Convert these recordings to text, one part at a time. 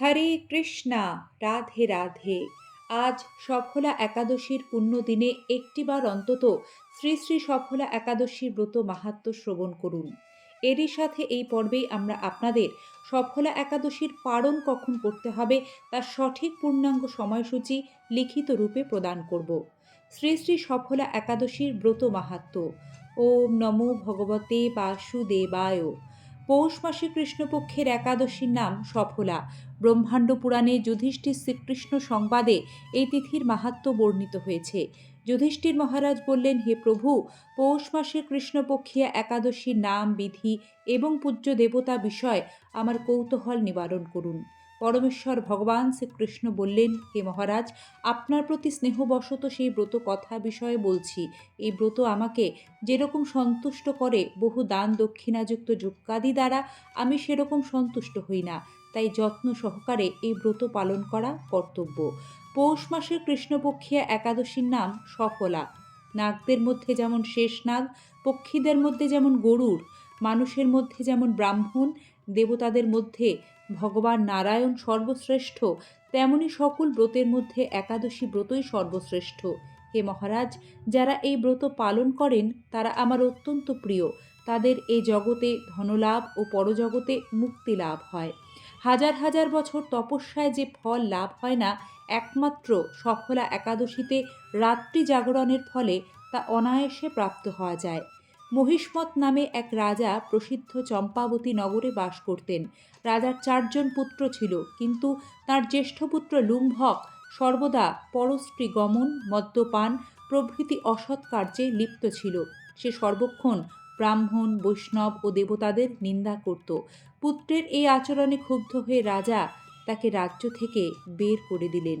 হরে কৃষ্ণা, রাধে রাধে। আজ সফলা একাদশীর পুণ্য দিনে একটিবার অন্তত শ্রী শ্রী সফলা একাদশীর ব্রত মাহাত্ম শ্রবণ করুন। এরই সাথে এই পর্বেই আমরা আপনাদের সফলা একাদশীর পালন কখন করতে হবে তার সঠিক পূর্ণাঙ্গ সময়সূচি লিখিত রূপে প্রদান করব। শ্রী শ্রী সফলা একাদশীর ব্রত মাহাত্ম। ওম নমো ভগবতে বাসুদেবায়। পৌষ মাসে কৃষ্ণপক্ষের একাদশীর নাম সফলা। ব্রহ্মাণ্ড পুরাণে যুধিষ্ঠির শ্রীকৃষ্ণ সংবাদে এই তিথির মাহাত্ম বর্ণিত হয়েছে। যুধিষ্ঠির মহারাজ বললেন, হে প্রভু, পৌষ মাসে কৃষ্ণপক্ষিয়া একাদশীর নাম, বিধি এবং পূজ্য দেবতা বিষয় আমার কৌতূহল নিবারণ করুন। পরমেশ্বর ভগবান শ্রীকৃষ্ণ বললেন, হে মহারাজ, আপনার প্রতি স্নেহবশত সেই ব্রত কথা বিষয়ে বলছি। এই ব্রত আমাকে যেরকম সন্তুষ্ট করে বহু দান দক্ষিণাযুক্ত যুক্কাদি দ্বারা, আমি সেরকম সন্তুষ্ট হই না। তাই যত্ন সহকারে এই ব্রত পালন করা কর্তব্য। পৌষ মাসের কৃষ্ণপক্ষিয়া একাদশীর নাম সফলা। নাগদের মধ্যে যেমন শেষ নাগ, পক্ষীদের মধ্যে যেমন গরুর, মানুষের মধ্যে যেমন ব্রাহ্মণ, দেবতাদের মধ্যে ভগবান নারায়ণ সর্বশ্রেষ্ঠ, তেমনি সকল ব্রতের মধ্যে একাদশী ব্রতই সর্বশ্রেষ্ঠ। হে মহারাজ, যারা এই ব্রত পালন করেন, তারা আমার অত্যন্ত প্রিয়। তাদের এই জগতে ধনলাভ ও পরজগতে মুক্তি লাভ হয়। হাজার হাজার বছর তপস্যায় যে ফল লাভ হয় না, একমাত্র সফলা একাদশীতে রাত্রি জাগরণের ফলে তা অনায়াসে প্রাপ্ত হওয়া যায়। মহিষ্মত নামে এক রাজা প্রসিদ্ধ চম্পাবতী নগরে বাস করতেন। রাজার চারজন পুত্র ছিল, কিন্তু তার জ্যেষ্ঠ পুত্র লুম্ভক সর্বদা পরশ্রী গমন মদ্যপান, প্রভৃতি অসৎ কার্যে লিপ্ত ছিল। সে সর্বক্ষণ ব্রাহ্মণ, বৈষ্ণব ও দেবতাদের নিন্দা করত। পুত্রের এই আচরণে ক্ষুব্ধ হয়ে রাজা তাকে রাজ্য থেকে বের করে দিলেন।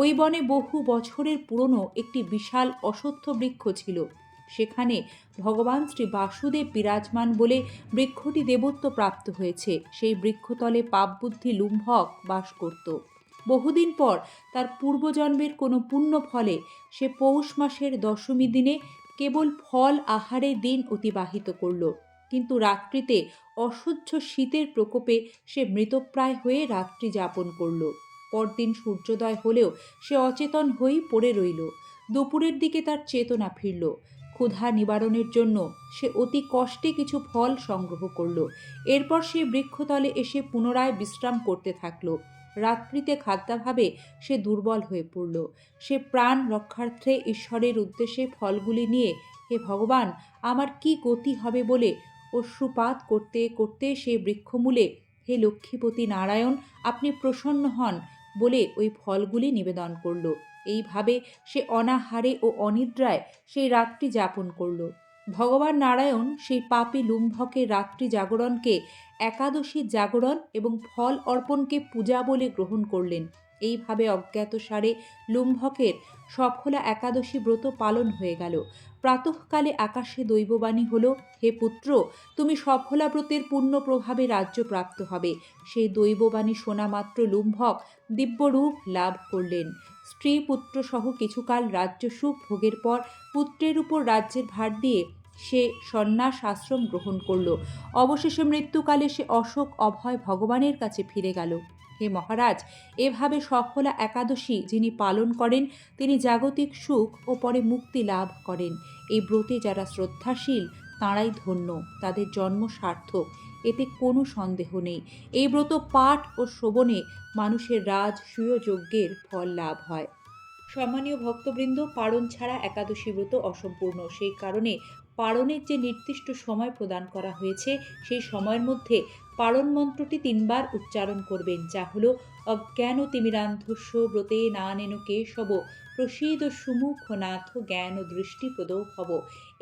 ওই বনে বহু বছরের পুরনো একটি বিশাল অশ্বত্থ বৃক্ষ ছিল। সেখানে ভগবান শ্রী বাসুদেব বিরাজমান বলে বৃক্ষটি দেবত্ব প্রাপ্ত হয়েছে। সেই বৃক্ষতলে পাপবুদ্ধি লুম্ভক বাস করত। বহুদিন পর তার পূর্বজন্মের কোনো পুণ্য ফলে সে পৌষ মাসের দশমী দিনে কেবল ফল আহারে দিন অতিবাহিত করল। কিন্তু রাত্রিতে অসহ্য শীতের প্রকোপে সে মৃতপ্রায় হয়ে রাত্রি যাপন করল। পরদিন সূর্যোদয় হলেও সে অচেতন হয়েই পড়ে রইল। দুপুরের দিকে তার চেতনা ফিরল। ক্ষুধা নিবারণের জন্য সে অতি কষ্টে কিছু ফল সংগ্রহ করল। এরপর সে বৃক্ষতলে এসে পুনরায় বিশ্রাম করতে থাকল। রাত্রিতে খাদ্যাভাবে সে দুর্বল হয়ে পড়ল। সে প্রাণ রক্ষার্থে ঈশ্বরের উদ্দেশ্যে ফলগুলি নিয়ে, হে ভগবান, আমার কি গতি হবে বলে অশ্রুপাত করতে করতে সে বৃক্ষমূলে, হে লক্ষ্মীপতি নারায়ণ, আপনি প্রসন্ন হন। বলে ওই ফলগুলি নিবেদন করল। এইভাবে সে অনাহারে ও অনিদ্রায় সেই রাত্রি যাপন করল। ভগবান নারায়ণ সেই পাপী লুম্ভকের রাত্রি জাগরণকে একাদশী জাগরণ এবং ফল অর্পণকে পূজা বলে গ্রহণ করলেন। এইভাবে অজ্ঞাতসারে লুম্ভকের সফলা একাদশী ব্রত পালন হয়ে গেল। প্রাতঃকালে আকাশে দৈববাণী হল, হে পুত্র, তুমি সফলা ব্রতের পূর্ণ প্রভাবে রাজ্য প্রাপ্ত হবে। সেই দৈববাণী শোনা মাত্র লুম্ভক দিব্যরূপ লাভ করলেন। স্ত্রী পুত্র সহ কিছুকাল রাজ্য সুখ ভোগের পর পুত্রের উপর রাজ্যের ভার দিয়ে সে সন্ন্যাস আশ্রম গ্রহণ করল। অবশেষে মৃত্যুকালে সে অশোক অভয় ভগবানের কাছে ফিরে গেল। হে মহারাজ, এভাবে সফলা একাদশী যিনি পালন করেন, তিনি জাগতিক সুখ ও পরে মুক্তি লাভ করেন। এই ব্রতে যারা শ্রদ্ধাশীল, তাঁরাই ধন্য, তাদের জন্ম সার্থক, এতে কোনো সন্দেহ নেই। এই ব্রত পাঠ ও শ্রবণে মানুষের রাজ যজ্ঞের ফল লাভ হয়। সম্মানীয় ভক্তবৃন্দ, পারণ ছাড়া একাদশী ব্রত অসম্পূর্ণ। সেই কারণে পারণের যে নির্দিষ্ট সময় প্রদান করা হয়েছে, সেই সময়ের মধ্যে পারণ মন্ত্রটি তিনবার উচ্চারণ করবেন, যা হল অজ্ঞান তিমিরান্ধস্য ব্রতে না নেন কেশব প্রসীদ সুমুখ নাথ জ্ঞান ও দৃষ্টিপ্রদ হব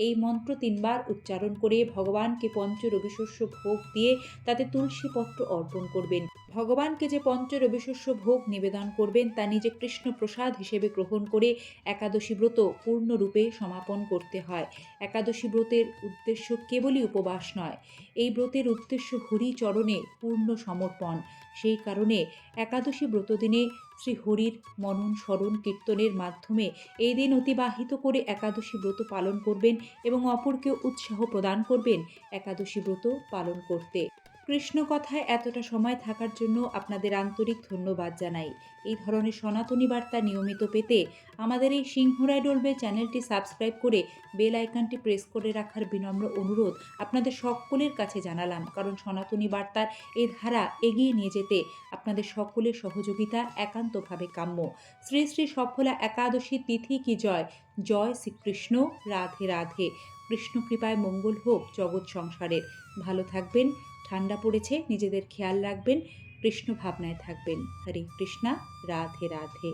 এই মন্ত্র তিনবার উচ্চারণ করে ভগবানকে পঞ্চ রবিশস্য ভোগ দিয়ে তাতে তুলসী পত্র অর্পণ করবেন। ভগবানকে যে পঞ্চ রবিশস্য ভোগ নিবেদন করবেন, তা নিজে কৃষ্ণ প্রসাদ হিসেবে গ্রহণ করে একাদশী ব্রত পূর্ণরূপে সমাপন করতে হয়। একাদশী ব্রতের উদ্দেশ্য কেবলই উপবাস নয়, এই ব্রতের উদ্দেশ্য হরি চরণে পূর্ণ সমর্পণ। সেই কারণে একাদশী ব্রত দিনে শ্রী হরির মনন স্মরণ কীর্তনের মাধ্যমে এই দিন অতিবাহিত করে একাদশী ব্রত পালন করবেন এবং অপরকে উৎসাহ প্রদান করবেন একাদশী ব্রত পালন করতে। কৃষ্ণ কথায় এতটা সময় থাকার জন্য আপনাদের আন্তরিক ধন্যবাদ জানাই। এই ধরনের সনাতনী বার্তা নিয়মিত পেতে আমাদের এই সিংহরায় ডলবে চ্যানেলটি সাবস্ক্রাইব করে বেল আইকনটি প্রেস করে রাখার বিনম্র অনুরোধ আপনাদের সকলের কাছে জানালাম। কারণ সনাতনী বার্তার এই ধারা এগিয়ে নিয়ে যেতে আপনাদের সকলের সহযোগিতা একান্তভাবে কাম্য। শ্রী শ্রী সফলা একাদশী তিথি কি জয়? জয় শ্রীকৃষ্ণ, রাধে রাধে। কৃষ্ণ কৃপায় মঙ্গল হোক জগৎ সংসারের। ভালো থাকবেন ঠান্ডা পড়েছে নিজেদের খেয়াল রাখবেন কৃষ্ণ ভাবনায় থাকবেন। হরে কৃষ্ণা রাধে রাধে।